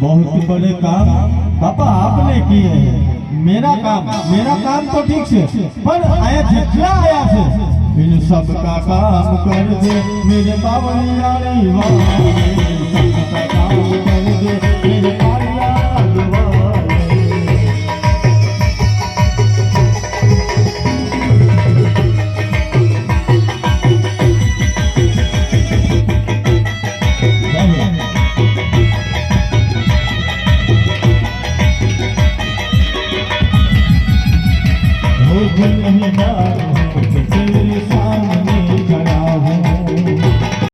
बहुत बड़े काम। पापा, आपने किए हैं। मेरा काम मेरा काम तो ठीक से, पर आया जितना आया से। इन सब का काम कर दे, मेरे बाबा यारी वाह हो गई